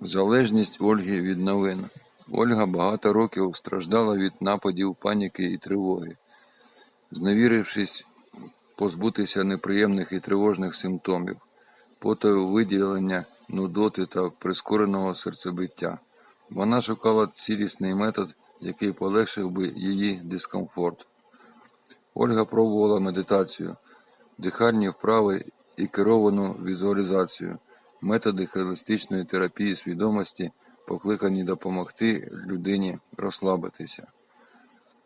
Залежність Ольги від новин. Ольга багато років страждала від нападів паніки і тривоги. Зневірившись позбутися неприємних і тривожних симптомів, потовиділення, нудоти та прискореного серцебиття. Вона шукала цілісний метод, який полегшив би її дискомфорт. Ольга пробувала медитацію, дихальні вправи і керовану візуалізацію, методи холістичної терапії свідомості, покликані допомогти людині розслабитися.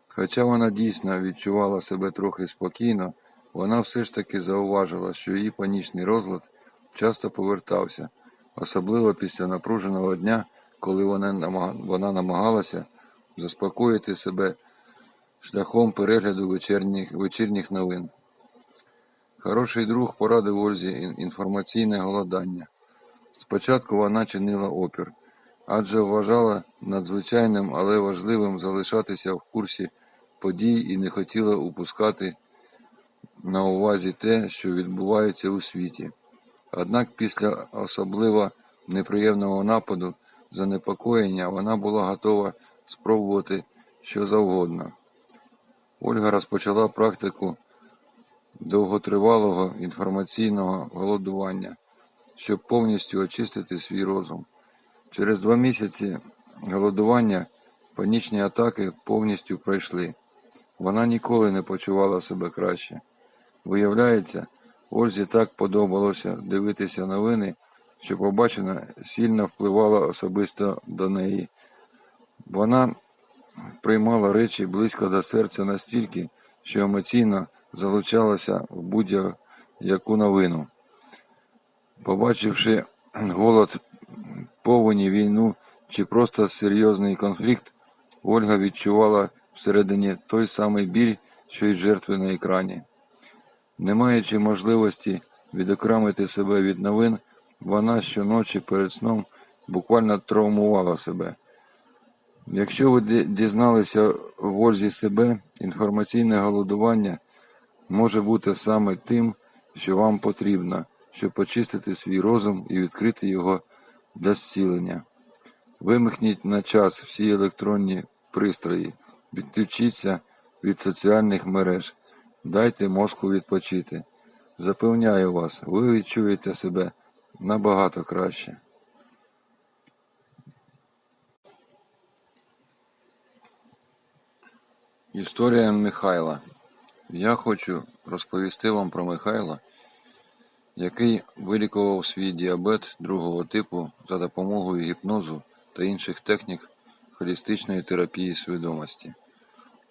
Хоча вона дійсно відчувала себе трохи спокійно, вона все ж таки зауважила, що її панічний розлад часто повертався, особливо після напруженого дня, коли вона намагалася заспокоїти себе шляхом перегляду вечірніх, вечірніх новин. Хороший друг порадив Ользі інформаційне голодання. Спочатку вона чинила опір, адже вважала надзвичайним, але важливим залишатися в курсі подій і не хотіла упускати на увазі те, що відбувається у світі. Однак після особливо неприємного нападу занепокоєння вона була готова спробувати що завгодно. Ольга розпочала практику довготривалого інформаційного голодування, щоб повністю очистити свій розум. Через два місяці голодування панічні атаки повністю пройшли. Вона ніколи не почувала себе краще. Виявляється, Ользі так подобалося дивитися новини, що побачене сильно впливало особисто до неї. Вона приймала речі близько до серця настільки, що емоційно залучалася в будь-яку новину. Побачивши голод, повені, війну чи просто серйозний конфлікт, Ольга відчувала всередині той самий біль, що й жертви на екрані. Не маючи можливості відокремити себе від новин, вона щоночі перед сном буквально травмувала себе. Якщо ви дізналися в Ользі себе, інформаційне голодування може бути саме тим, що вам потрібно, щоб очистити свій розум і відкрити його для зцілення. Вимикніть на час всі електронні пристрої, відключіться від соціальних мереж, дайте мозку відпочити. Запевняю вас, ви відчуєте себе набагато краще. Історія Михайла. Я хочу розповісти вам про Михайла, який вилікував свій діабет другого типу за допомогою гіпнозу та інших технік холістичної терапії свідомості.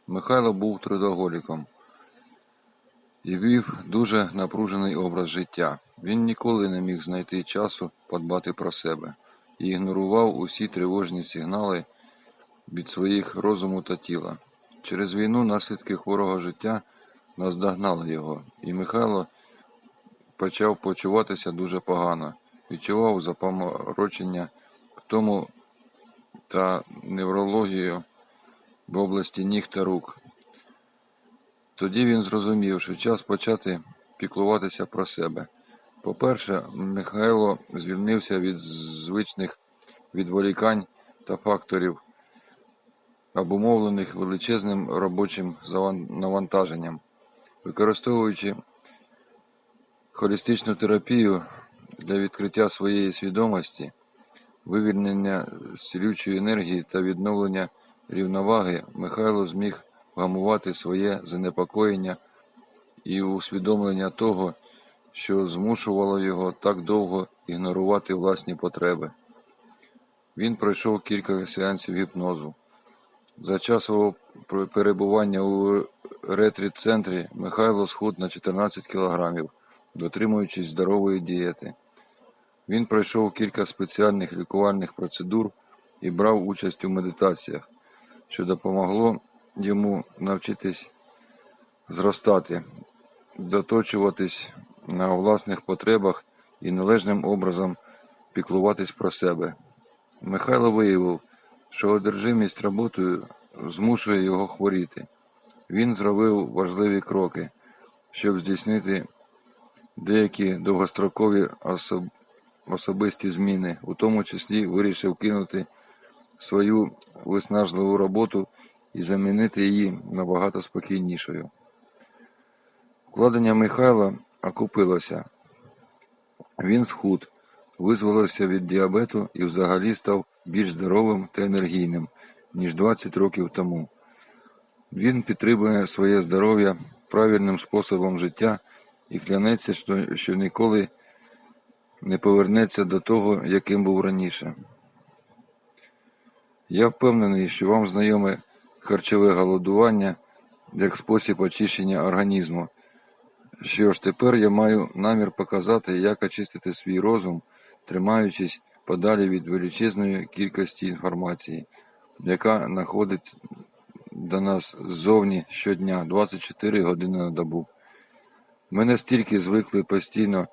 Михайло був трудоголіком і вів дуже напружений образ життя. Він ніколи не міг знайти часу подбати про себе і ігнорував усі тривожні сигнали від своїх розуму та тіла. Через війну наслідки хворого життя наздогнали його, і Михайло почав почуватися дуже погано, відчував запоморочення втому та неврологію в області ніг та рук. Тоді він зрозумів, що час почати піклуватися про себе. По-перше, Михайло звільнився від звичних відволікань та факторів, обумовлених величезним робочим навантаженням. Використовуючи холістичну терапію для відкриття своєї свідомості, вивільнення зцілючої енергії та відновлення рівноваги, Михайло зміг вгамувати своє занепокоєння і усвідомлення того, що змушувало його так довго ігнорувати власні потреби. Він пройшов кілька сеансів гіпнозу. За час свого перебування у ретріт-центрі Михайло схуд на 14 кілограмів, дотримуючись здорової дієти. Він пройшов кілька спеціальних лікувальних процедур і брав участь у медитаціях, що допомогло йому навчитись зростати, доточуватись на власних потребах і належним образом піклуватись про себе. Михайло виявив, що одержимість роботою змушує його хворіти. Він зробив важливі кроки, щоб здійснити деякі довгострокові особ... особисті зміни, у тому числі вирішив кинути свою виснажливу роботу і замінити її набагато спокійнішою. Вкладення Михайла окупилося. Він схуд, визволився від діабету і взагалі став більш здоровим та енергійним, ніж 20 років тому. Він підтримує своє здоров'я правильним способом життя і клянеться, що, що ніколи не повернеться до того, яким був раніше. Я впевнений, що вам знайоме харчове голодування як спосіб очищення організму. Що ж, тепер я маю намір показати, як очистити свій розум, тримаючись подалі від величезної кількості інформації, яка находить до нас ззовні щодня 24 години на добу. Ми настільки звикли постійно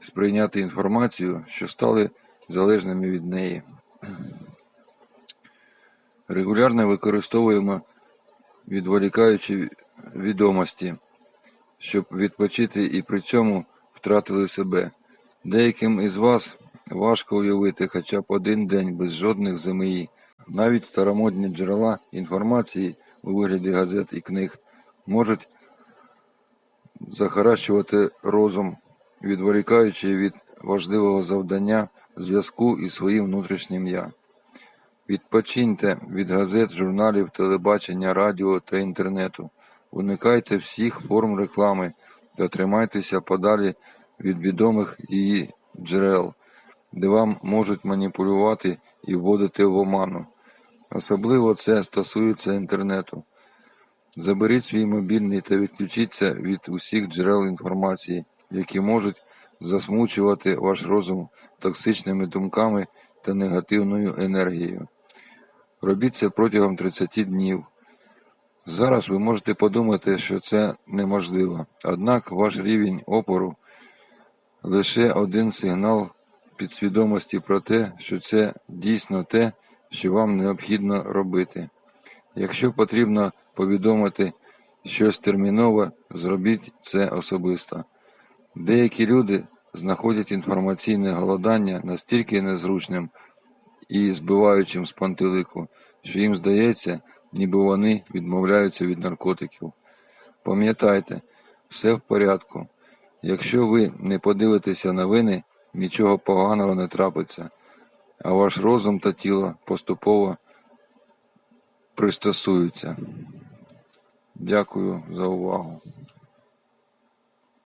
сприйняти інформацію, що стали залежними від неї. Регулярно використовуємо відволікаючі відомості, щоб відпочити і при цьому втратили себе. Деяким із вас важко уявити хоча б один день без жодних ЗМІ. Навіть старомодні джерела інформації у вигляді газет і книг можуть захаращувати розум, відволікаючи від важливого завдання зв'язку із своїм внутрішнім я. Відпочиньте від газет, журналів, телебачення, радіо та інтернету. Уникайте всіх форм реклами та тримайтеся подалі від відомих її джерел, де вам можуть маніпулювати і вводити в оману. Особливо це стосується інтернету. Заберіть свій мобільний та відключіться від усіх джерел інформації, які можуть засмучувати ваш розум токсичними думками та негативною енергією. Робіть це протягом 30 днів. Зараз ви можете подумати, що це неможливо, однак ваш рівень опору лише один сигнал підсвідомості про те, що це дійсно те, що вам необхідно робити. Якщо потрібно повідомити щось термінове, зробіть це особисто. Деякі люди знаходять інформаційне голодання настільки незручним і збиваючим з пантелику, що їм здається, ніби вони відмовляються від наркотиків. Пам'ятайте, все в порядку. Якщо ви не подивитеся новини, нічого поганого не трапиться, а ваш розум та тіло поступово пристосуються. Дякую за увагу.